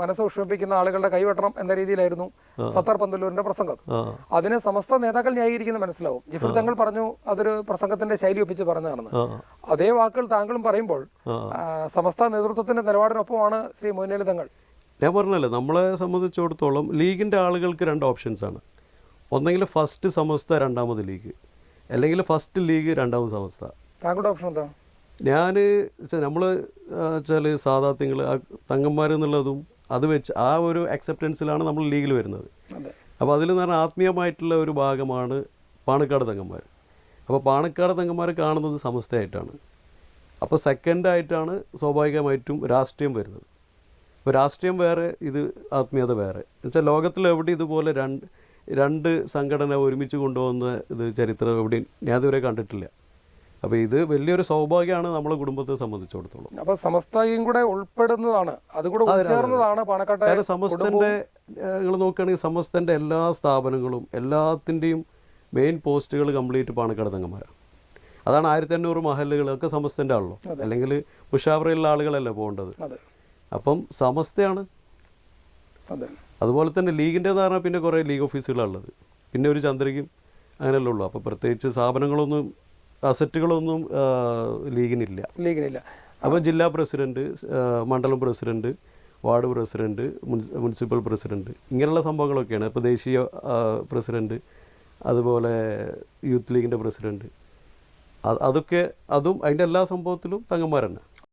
മനസ്സ് വിഷമിപ്പിക്കുന്ന ആളുകളുടെ കൈവെട്ടണം എന്ന രീതിയിലായിരുന്നു സത്താർ പന്തല്ലൂരിന്റെ പ്രസംഗം. അതിനെ സമസ്ത നേതാക്കൾ ന്യായീകരിക്കുന്ന മനസ്സിലാവും. ജിഫർ തങ്ങൾ പറഞ്ഞു അതൊരു പ്രസംഗത്തിന്റെ ശൈലി ഒപ്പിച്ച് പറഞ്ഞതാണെന്ന്. അതേ വാക്കുകൾ താങ്കളും പറയുമ്പോൾ സമസ്ത നേതൃത്വത്തിന്റെ നിലപാടിനൊപ്പമാണ് ശ്രീ മൊയ്നലി തങ്ങൾ. ഞാൻ പറഞ്ഞല്ലോ നമ്മളെ സംബന്ധിച്ചിടത്തോളം ലീഗിന്റെ ആളുകൾക്ക് രണ്ട് ഓപ്ഷൻസ് ആണ്. ഒന്നെങ്കിൽ ഫസ്റ്റ് സമസ്ത രണ്ടാമത് ലീഗ്. അല്ലെങ്കിൽ ഫസ്റ്റ് ലീഗ് രണ്ടാമത് സമസ്ത. താങ്കളുടെ ഓപ്ഷൻ എന്താ? ഞാൻ നമ്മൾ വെച്ചാൽ സാധാ തിങ്കൾ തങ്ങന്മാർ എന്നുള്ളതും അത് വെച്ച് ആ ഒരു അക്സെപ്റ്റൻസിലാണ് നമ്മൾ ലീഗിൽ വരുന്നത്. അപ്പോൾ അതിൽ നിന്ന് പറഞ്ഞാൽ ആത്മീയമായിട്ടുള്ള ഒരു ഭാഗമാണ് പാണക്കാട് തങ്ങന്മാർ അപ്പോൾ പാണക്കാട് തങ്ങന്മാർ കാണുന്നത് സമസ്തയായിട്ടാണ്. അപ്പോൾ സെക്കൻഡായിട്ടാണ് സ്വാഭാവികമായിട്ടും രാഷ്ട്രീയം വരുന്നത്. അപ്പോൾ രാഷ്ട്രീയം വേറെ ഇത് ആത്മീയത വേറെ. എന്നുവെച്ചാൽ ലോകത്തിൽ എവിടെ ഇതുപോലെ രണ്ട് രണ്ട് സംഘടന ഒരുമിച്ച് കൊണ്ടുപോകുന്ന ഇത് ചരിത്രം എവിടെയും ഞാൻ ഇതുവരെ കണ്ടിട്ടില്ല. അപ്പോൾ ഇത് വലിയൊരു സൗഭാഗ്യമാണ് നമ്മളെ കുടുംബത്തെ സംബന്ധിച്ചിടത്തോളം. അപ്പോൾ സമസ്തയും കൂടെ ഉൾപ്പെടുന്നതാണ്. അതുകൂടെ ഉൾച്ചേർന്നതാണ് പാണക്കാട്ടെ സമസ്തന്റെ നിങ്ങൾ നോക്കുകയാണെങ്കിൽ സമസ്തന്റെ എല്ലാ സ്ഥാപനങ്ങളും എല്ലാത്തിന്റെയും മെയിൻ പോസ്റ്റുകൾ കംപ്ലീറ്റ് പാണക്കാട് തങ്ങന്മാരാണ് അതാണ് ആയിരത്തി അഞ്ഞൂറ് മഹലുകളൊക്കെ സമസ്തന്റെ ആണല്ലോ അല്ലെങ്കിൽ മുഷാവറയിലുള്ള ആളുകളല്ലേ പോകേണ്ടത്. അപ്പം സമസ്തയാണ്. അതെ. അതുപോലെ തന്നെ ലീഗിന്റെന്ന് പറഞ്ഞാൽ പിന്നെ കുറേ ലീഗ് ഓഫീസുകളാണുള്ളത്. പിന്നെ ഒരു ചന്ദ്രികയും അങ്ങനെയല്ലേ ഉള്ളൂ. അപ്പോൾ പ്രത്യേകിച്ച് സ്ഥാപനങ്ങളൊന്നും അസറ്റുകളൊന്നും ലീഗിനില്ല. ലീഗിനില്ല. അപ്പോൾ ജില്ലാ പ്രസിഡന്റ് മണ്ഡലം president ward president municipal president ഇങ്ങനെയുള്ള സംഭവങ്ങളൊക്കെയാണ്. ഇപ്പോൾ ദേശീയ പ്രസിഡന്റ് അതുപോലെ യൂത്ത് ലീഗിന്റെ പ്രസിഡന്റ് അതൊക്കെ അതും അതിന്റെ എല്ലാ സംഭവത്തിലും തങ്ങന്മാർ തന്നെ